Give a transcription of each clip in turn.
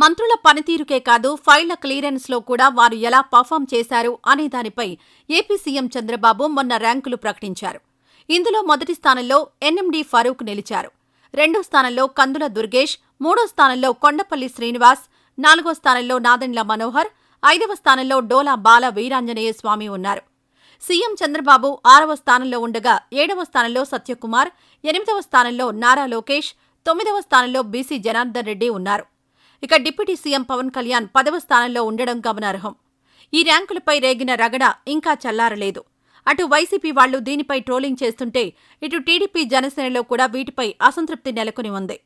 మంత్రుల పనితీరుకే కాదు ఫైళ్ళ క్లియరెన్స్లో కూడా వారు ఎలా పర్ఫామ్ చేశారు అనే దానిపై ఏపీ సీఎం చంద్రబాబు మొన్న ర్యాంకులు ప్రకటించారు. ఇందులో మొదటి స్థానంలో ఎన్ఎండి ఫరూక్ నిలిచారు. రెండో స్థానంలో కందుల దుర్గేష్ మూడో స్థానంలో కొండపల్లి శ్రీనివాస్ నాలుగో స్థానంలో నాదెండ్ల మనోహర్ ఐదవ స్థానంలో డోలా బాల వీరాంజనేయ స్వామి ఉన్నారు. సీఎం చంద్రబాబు ఆరవ స్థానంలో ఉండగా ఏడవ స్థానంలో సత్యకుమార్ ఎనిమిదవ స్థానంలో నారా లోకేష్ తొమ్మిదవ స్థానంలో బీసీ జనార్దన్ రెడ్డి ఉన్నారు. ఇక డిప్యూటీ సీఎం పవన్ కళ్యాణ్ పదవ స్థానంలో ఉండడం గమనార్హం. ఈ ర్యాంకులపై రేగిన రగడ ఇంకా చల్లారలేదు. అటు వైసీపీ వాళ్ళు దీనిపై ట్రోలింగ్ చేస్తుంటే ఇటు టీడీపీ జనసేనలో కూడా వీటిపై అసంతృప్తి నెలకొని ఉంది.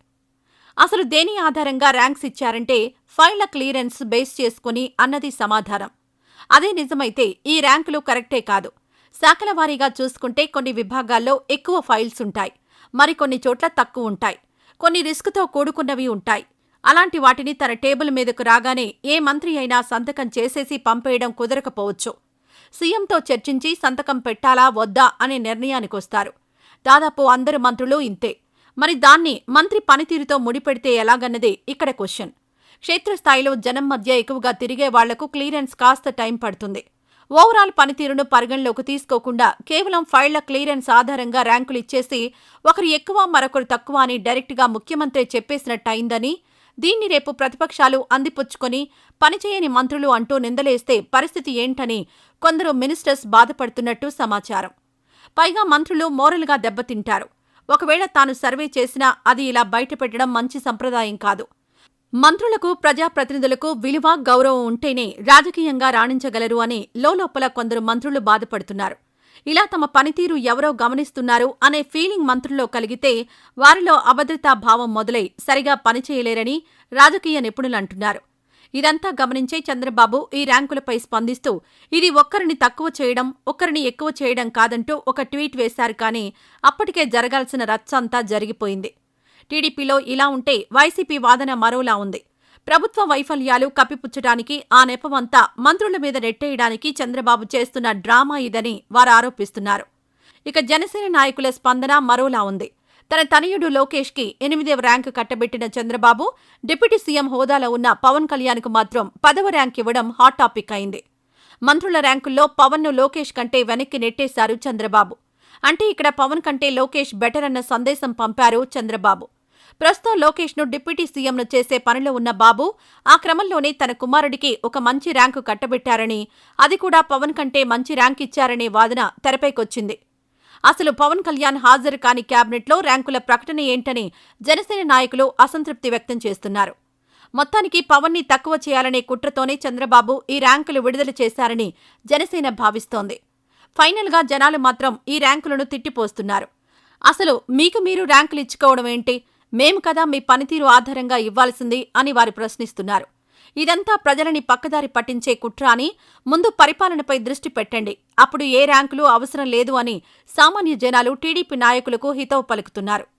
అసలు దేని ఆధారంగా ర్యాంక్స్ ఇచ్చారంటే ఫైళ్ళ క్లియరెన్స్ బేస్ చేసుకుని అన్నది సమాధానం. అదే నిజమైతే ఈ ర్యాంకులు కరెక్టే కాదు. శాఖల వారీగా చూసుకుంటే కొన్ని విభాగాల్లో ఎక్కువ ఫైల్స్ ఉంటాయి. మరికొన్ని చోట్ల తక్కువ ఉంటాయి. కొన్ని రిస్క్తో కూడుకున్నవి ఉంటాయి. అలాంటి వాటిని తన టేబుల్ మీదకు రాగానే ఏ మంత్రి అయినా సంతకం చేసేసి పంపేయడం కుదరకపోవచ్చు. సీఎంతో చర్చించి సంతకం పెట్టాలా వద్దా అనే నిర్ణయానికొస్తారు దాదాపు అందరు మంత్రులు ఇంతే. మరి దాన్ని మంత్రి పనితీరుతో ముడిపెడితే ఎలాగన్నదే ఇక్కడ క్వశ్చన్. క్షేత్రస్థాయిలో జనం మధ్య ఎక్కువగా తిరిగే వాళ్ళకు క్లియరెన్స్ కాస్త టైం పడుతుంది. ఓవరాల్ పనితీరును పరిగణలోకి తీసుకోకుండా కేవలం ఫైళ్ళ క్లియరెన్స్ ఆధారంగా ర్యాంకులు ఇచ్చేసి ఒకరు ఎక్కువ మరొకరు తక్కువ అని డైరెక్ట్గా ముఖ్యమంత్రి చెప్పేసినట్టయిందని దీన్ని రేపు ప్రతిపక్షాలు అందిపుచ్చుకొని పనిచేయని మంత్రులు అంటూ నిందలేస్తే పరిస్థితి ఏంటని కొందరు మినిస్టర్స్ బాధపడుతున్నట్టు సమాచారం. పైగా మంత్రులు మోరల్గా దెబ్బతింటారు. ఒకవేళ తాను సర్వే చేసినా అది ఇలా బయటపెట్టడం మంచి సంప్రదాయం కాదు. మంత్రులకు ప్రజాప్రతినిధులకు విలువ గౌరవం ఉంటేనే రాజకీయంగా రాణించగలరు అని లోలోపల కొందరు మంత్రులు బాధపడుతున్నారు. ఇలా తమ పనితీరు ఎవరో గమనిస్తున్నారు అనే ఫీలింగ్ మంత్రుల్లో కలిగితే వారిలో అభద్రతా భావం మొదలై సరిగా పనిచేయలేరని రాజకీయ నిపుణులంటున్నారు ఇదంతా గమనించే చంద్రబాబు ఈ ర్యాంకులపై స్పందిస్తూ ఇది ఒక్కరిని తక్కువ చేయడం ఒక్కరిని ఎక్కువ చేయడం కాదంటూ ఒక ట్వీట్ వేశారు కానీ అప్పటికే జరగాల్సిన రచ్చ అంతా జరిగిపోయింది. టీడీపీలో ఇలా ఉంటే వైసీపీ వాదన మరోలా ఉంది. ప్రభుత్వ వైఫల్యాలు కప్పిపుచ్చడానికి ఆ నెపమంతా మంత్రుల మీద నెట్టేయడానికి చంద్రబాబు చేస్తున్న డ్రామా ఇదని వారు ఆరోపిస్తున్నారు. ఇక జనసేన నాయకుల స్పందన మరోలా ఉంది. తన తనయుడు లోకేష్కి ఎనిమిదవ ర్యాంకు కట్టబెట్టిన చంద్రబాబు డిప్యూటీ సీఎం హోదాలో ఉన్న పవన్ కళ్యాణ్కు మాత్రం పదవ ర్యాంక్ ఇవ్వడం హాట్ టాపిక్ అయింది. మంత్రుల ర్యాంకుల్లో పవన్ను లోకేష్ కంటే వెనక్కి నెట్టేశారు చంద్రబాబు. అంటే ఇక్కడ పవన్ కంటే లోకేష్ బెటర్ అన్న సందేశం పంపారు చంద్రబాబు. ప్రస్తుతం లోకేష్ను డిప్యూటీ సీఎంను చేసే పనిలో ఉన్న బాబు ఆ క్రమంలోనే తన కుమారుడికి ఒక మంచి ర్యాంకు కట్టబెట్టారని అది కూడా పవన్ కంటే మంచి ర్యాంక్ ఇచ్చారనే వాదన తెరపైకొచ్చింది. అసలు పవన్ కళ్యాణ్ హాజరు కాని క్యాబినెట్లో ర్యాంకుల ప్రకటన ఏంటని జనసేన నాయకులు అసంతృప్తి వ్యక్తం చేస్తున్నారు. మొత్తానికి పవన్ని తక్కువ చేయాలనే కుట్రతోనే చంద్రబాబు ఈ ర్యాంకులు విడుదల చేశారని జనసేన భావిస్తోంది. ఫైనల్గా జనాలు మాత్రం ఈ ర్యాంకులను తిట్టిపోస్తున్నారు. అసలు మీకు మీరు ర్యాంకులు ఇచ్చుకోవడం ఏంటి? మేము కదా మీ పనితీరు ఆధారంగా ఇవ్వాల్సింది అని వారు ప్రశ్నిస్తున్నారు. ఇదంతా ప్రజలని పక్కదారి పట్టించే కుట్ర అని ముందు పరిపాలనపై దృష్టి పెట్టండి. అప్పుడు ఏ ర్యాంకులు అవసరం లేదు అని సామాన్య జనాలు టీడీపీ నాయకులకు హితవు పలుకుతున్నారు.